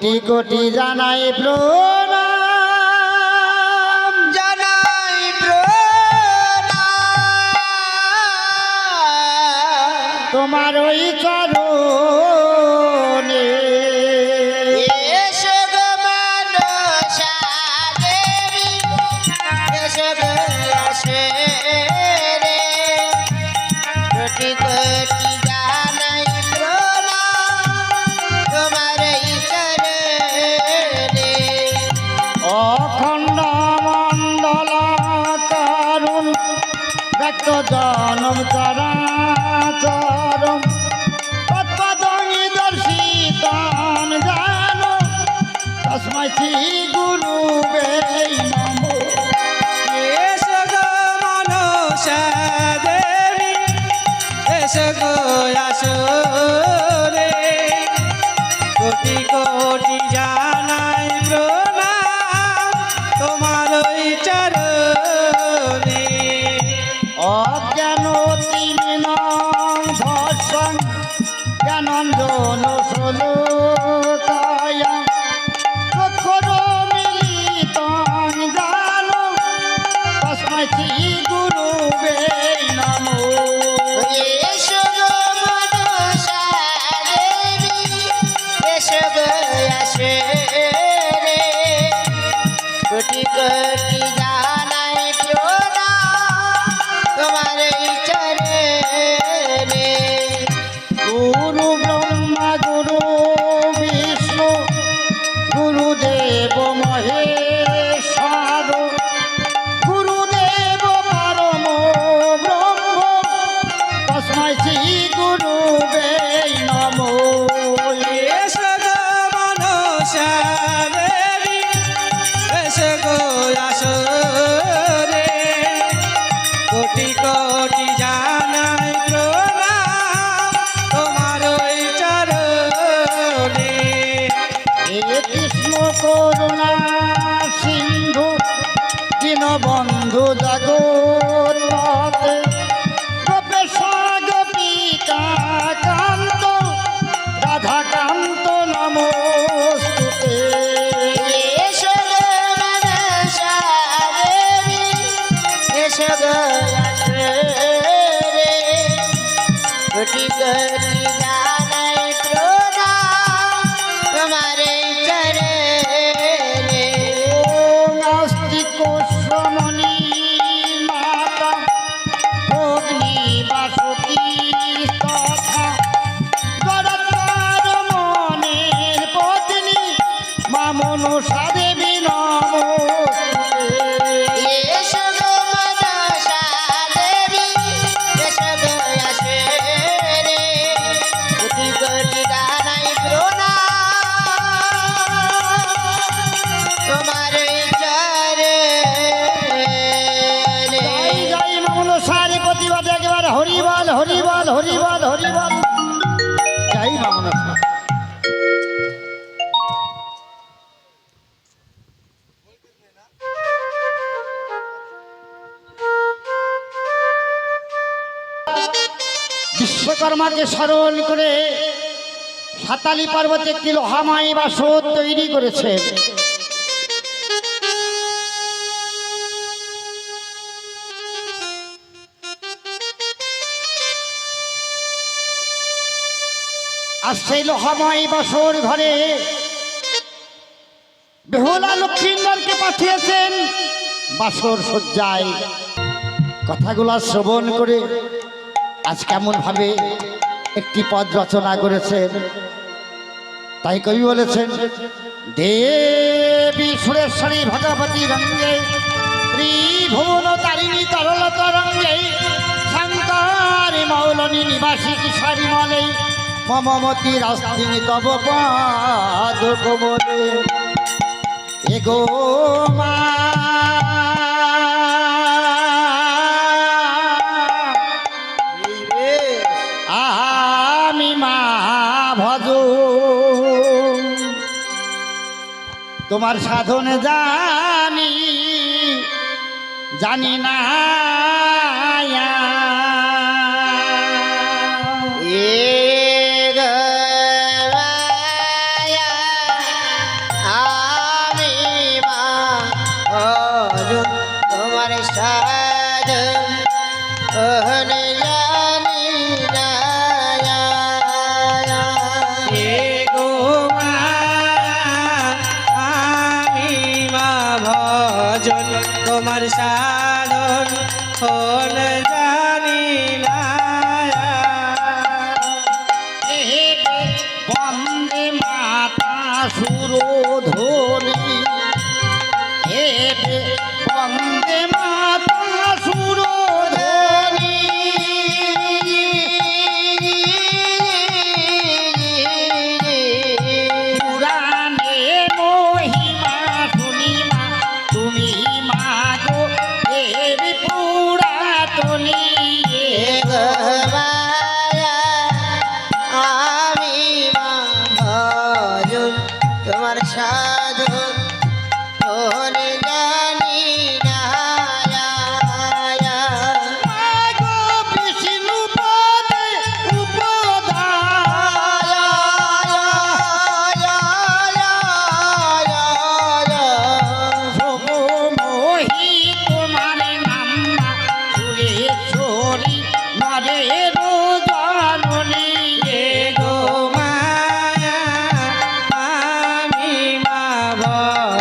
কোটি কোটি জানাই প্রণাম। জানাই প্রণাম। তোমার ওই চরণে এসে আমাকে স্মরণ করে সাতালি পর্বতে একটি লোহামাই বাসন তৈরি করেছে। আর সেই লোহাময় বাসর ঘরে বেহলা লক্ষ্মীন্দরকে পাঠিয়েছেন বাসর সজ্জায় কথাগুলো শ্রবণ করে আজ কেমন ভাবে একটি পদ রচনা করেছেন। তাই কবি বলেছেন, দেবী সুরেশ্বরী ভগবতী রঙ্গে, ত্রিভুবন তারিণী তরলত রঙ্গে, শঙ্করী মৌলনী নিবাসী কিশোরী মলে, মমমতি রাস্তিনি তব পাদ কবলে এগো মা তোমার সাধন জানি জানি না এ ভজন তোমার সাধন হল যা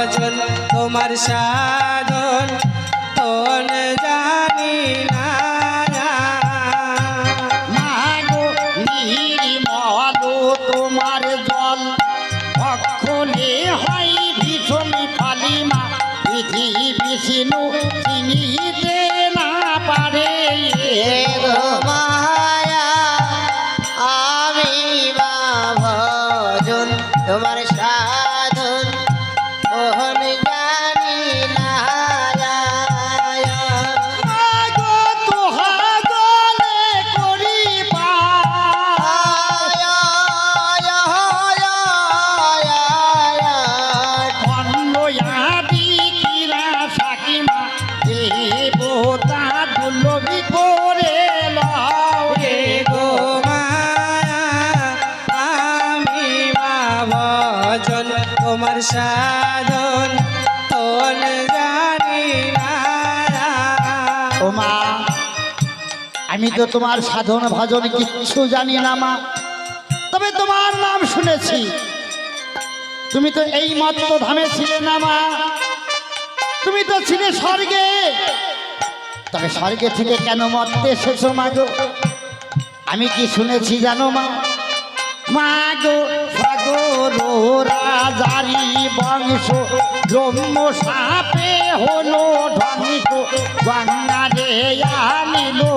ভজন তোমার সাধন হল তো তোমার সাধন ভজন কিচ্ছু জানি না, মা। তবে তোমার নাম শুনেছি। তুমি তো এই মাত্র ধামে ছিলে না, মা। তুমি তো ছিলে স্বর্গে। তবে স্বর্গে থেকে কেন মরতে এসেছ, মা গো? আমি কি শুনেছি জানো, মা? মা গো, সাগর রাজারি বংশ ব্রহ্ম সাপে হলো ধ্বংস গঙ্গা હે યા લીલો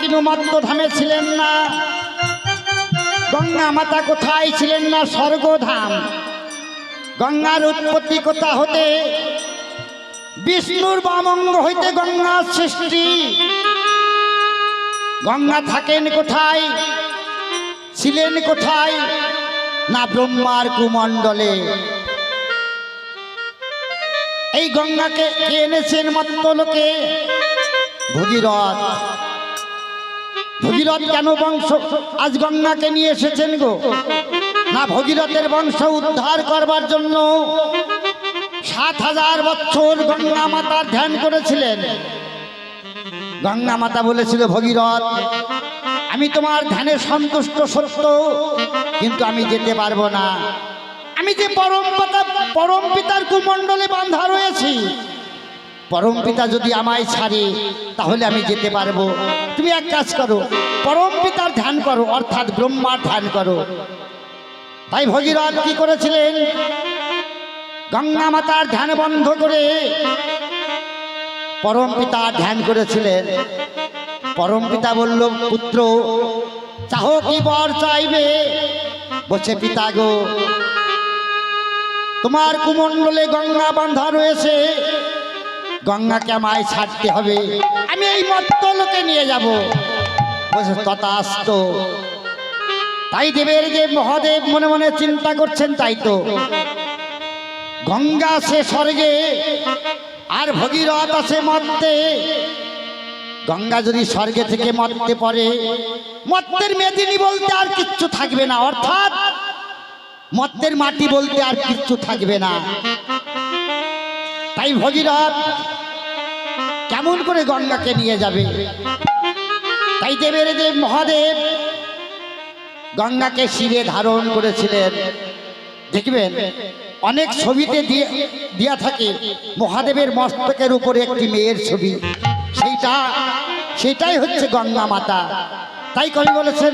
কিন্তু মত্ত ধামে ছিলেন না। গঙ্গা মাতা কোথায় ছিলেন না স্বর্গধাম? গঙ্গার উৎপত্তি কোথা হতে? বিষ্ণুর বামঙ্গ হইতে গঙ্গার সৃষ্টি। গঙ্গা থাকেন কোথায়? ছিলেন কোথায়? না ব্রহ্মার কুমণ্ডলে। এই গঙ্গাকে এনেছেন মত্ত লোকে? ভগীরথ। ভগীরথ কেন বংশ? আজ গঙ্গাকে নিয়ে এসেছেন গো। না, ভগীরথের বংশ উদ্ধার করবার জন্য সাত হাজার বছর গঙ্গা মাতার ধ্যান করেছিলেন। গঙ্গা মাতা বলেছিল, ভগীরথ, আমি তোমার ধ্যানে সন্তুষ্ট সত্য, কিন্তু আমি যেতে পারব না। আমি যে পরম পরম পিতার কুমণ্ডলে বান্ধা রয়েছি পরম পিতা যদি আমায় ছাড়ে, তাহলে আমি যেতে পারব। তুমি এক কাজ করো, পরম পিতার ধ্যান করো, অর্থাৎ ব্রহ্মার ধ্যান করো। তাই ভগীরথ কি করেছিলেন? গঙ্গা মাতার ধ্যান বন্ধ করে পরম পিতার ধ্যান করেছিলেন। পরম পিতা বলল, পুত্র, চাহ কি বর চাইবে? বলছে, পিতা গো, তোমার কুমণ্ডলে গঙ্গা বাঁধা রয়েছে। গঙ্গাকে আমায় ছাড়তে হবে। আমি এই মত্তলোকে নিয়ে যাব। বলছে তথাস্ত। তাই দেবের যে মহাদেব মনে মনে চিন্তা করছেন তাই তো। গঙ্গা সে স্বর্গে, আর ভগীরথ আছে মর্তে। গঙ্গা যদি স্বর্গে থেকে মর্তে পড়ে, মর্তের মেদিনী বলতে আর কিচ্ছু থাকবে না, অর্থাৎ মর্তের মাটি বলতে আর কিচ্ছু থাকবে না। তাই ভগীরথ, কেমন করে গঙ্গাকে নিয়ে যাবে? তাই দেবের দেব মহাদেব গঙ্গাকে শিরে ধারণ করেছিলেন। দেখবেন, অনেক ছবিতে দিয়ে দেওয়া থাকে মহাদেবের মস্তকের উপরে একটি মেয়ের ছবি। সেইটা সেটাই হচ্ছে গঙ্গা মাতা। তাই কবি বলেছেন,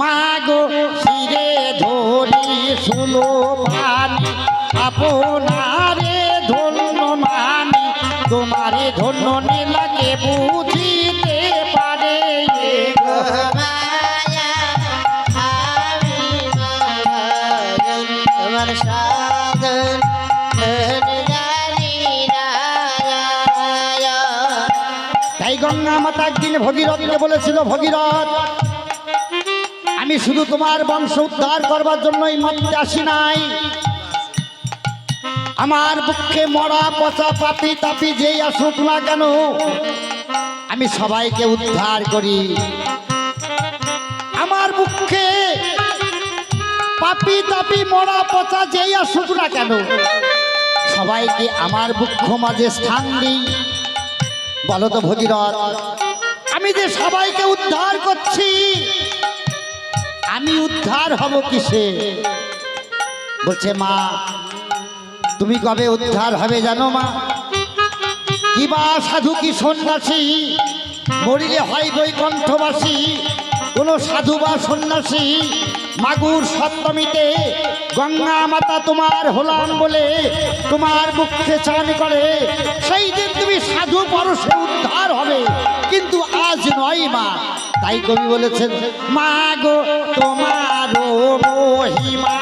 মা গো, শিরে ধরি শুলো পানি, আপনারে মানি তোমারে ধন্য নীলাকে বুঝিতে পারে। তোমার সাধন তাই গঙ্গা মাতা একদিন ভগীরথকে বলেছিল ভগীরথ আমি শুধু তোমার বংশ উদ্ধার করবার জন্যই মরতে আসি নাই। আমার বুকে মরা পচা পাপি তাপি যেই আসুক না কেন, আমি সবাইকে উদ্ধার করি। আমার বুকে পাপি তাপি মরা পচা যেই আসুক না কেন, সবাইকে আমার বুক্ষ মাঝে স্থান দিই। বলো তো ভগীরথ, আমি যে সবাইকে উদ্ধার করছি, আমি উদ্ধার হব কিসে? বলছে, মা তুমি কবে উদ্ধার হবে জানো মা? কি বা সাধু, কি সন্ন্যাসী? মরিলে হয় বৈকণ্ঠবাসী। কোন সাধু বা সন্ন্যাসী? মাগুর সপ্তমীতে গঙ্গা মাতা তোমার হলাম বলে তোমার মুখে চান করে। সেই দিন তুমি সাধু পরশে উদ্ধার হবে। কিন্তু আজ নয় মা। তাই কবি বলেছেন, মা গো তোমার মহিমা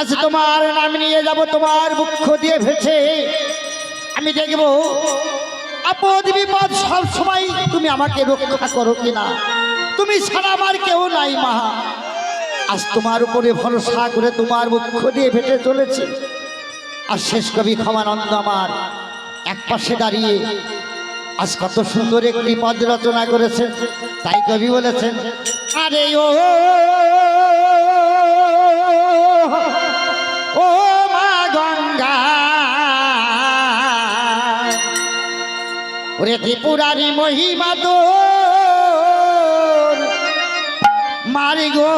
আজ তোমার নাম নিয়ে যাব, তোমার মুখ্য দিয়ে ভেসে আমি দেখব, আপদ বিপদ সব সময় তুমি আমাকে রক্ষা করো কিনা। তুমি ছাড়া আমার কেউ নাই মা। আজ তোমার উপরে ভরসা করে তোমার মুখ্য দিয়ে ভেসে চলেছে। আর শেষ কবি ক্ষমানন্দ আমার এক পাশে দাঁড়িয়ে আজ কত সুন্দর একটি পদ রচনা করেছেন, তাই কবি বলেছেন, আরে ও ওরে ত্রিপুরারি মহিমা তো মারি গো।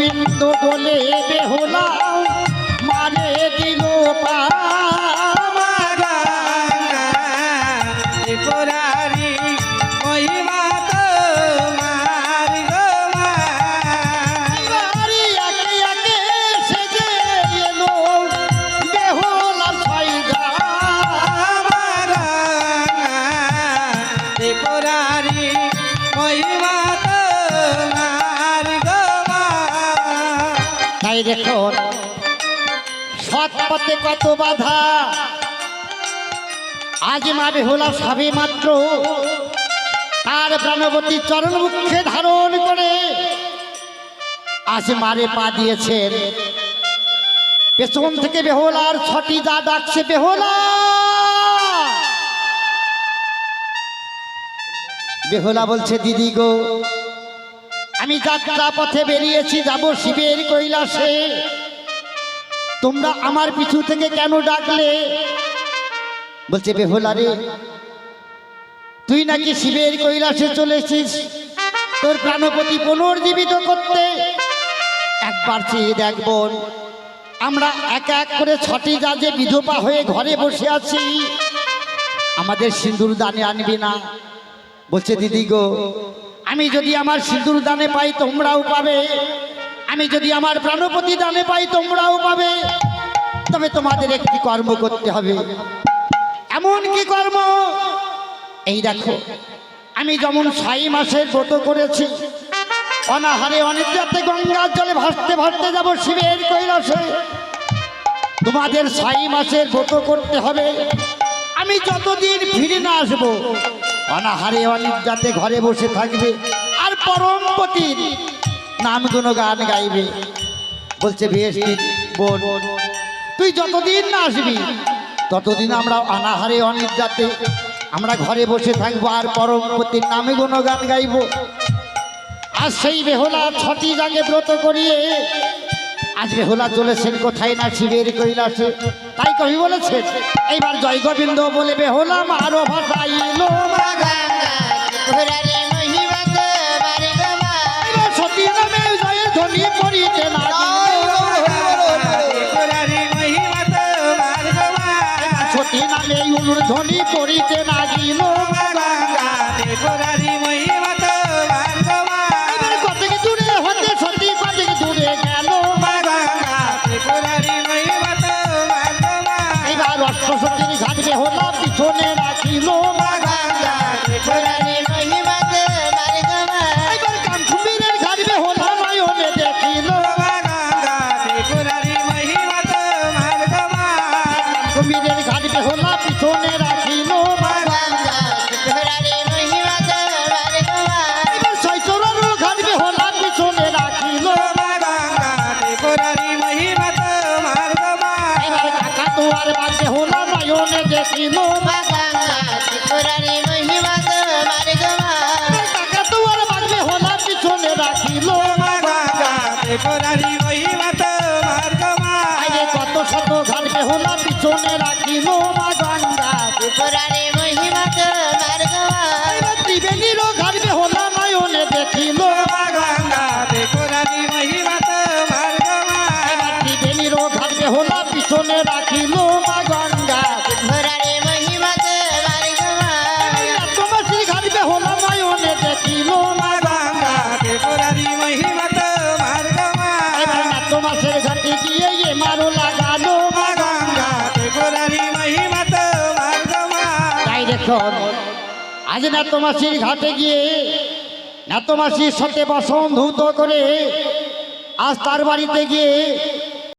জয় বলে বাধা। আজ মারে হলা সবে মাত্র। তার প্রাণবতী চরণ মুখে ধারণ করে আজ মারে পা দিয়েছেন। পেছন থেকে বেহলার ছটি যা ডাকছে, বেহলা! বেহলা বলছে, দিদি গো, আমি যাত্রা পথে বেরিয়েছি, যাব শিবের কৈলাসে। তোমরা আমার পিছু থেকে কেন ডাকলে? বলছে বেহলা রে, তুই নাকি শিবের কৈলাসে চলেছিস তোর প্রাণপতি পুনর্জীবিত করতে? একবার চেয়ে দেখ বোন, আমরা এক এক করে ছটি জাজে বিধবা হয়ে ঘরে বসে আছি। আমাদের সিঁদুর দানে আনবি না। বলছে, দিদি গো, আমি যদি আমার সিঁদুর দানে পাই তোমরাও পাবে। আমি যদি আমার প্রাণপতি দানে পাই, তোমরাও পাবে। তবে তোমাদের একটি কর্ম করতে হবে। এমন কি কর্ম? এই দেখো, আমি যেমন সাই মাসের ব্রত করেছি, অনাহারে অনেক অনিদ্রাতে গঙ্গার জলে ভাসতে ভাসতে যাব শিবের কৈলাসে। তোমাদের সাই মাসের ব্রত করতে হবে। আমি যতদিন ফিরে না আসব, অনাহারে অনেক অনিদ্রাতে ঘরে বসে থাকবে। আর পরমপতির নাম গান গাইবে। বলছে, বেশ বোন, তুই যতদিন না আসবি, ততদিন আমরা অনাহারে অনিদ্রাতে আমরা ঘরে বসে থাকব আর পরমপতির নামে গান গাইবো। আজ সেই বেহলা ছটি জাগে ব্রত করিয়ে, আজ বেহলা চলেছেন কোথায় না শিবের কৈলাসে? তাই কবি বলেছেন, এইবার জয় গোবিন্দ বলে বেহলা মারো ভাষাইলো উলুর ধ্বনি আজ নাট্যমাসির ঘাটে গিয়ে নাতমাসির সাথে বাসন ধুত করে আজ তার বাড়িতে গিয়ে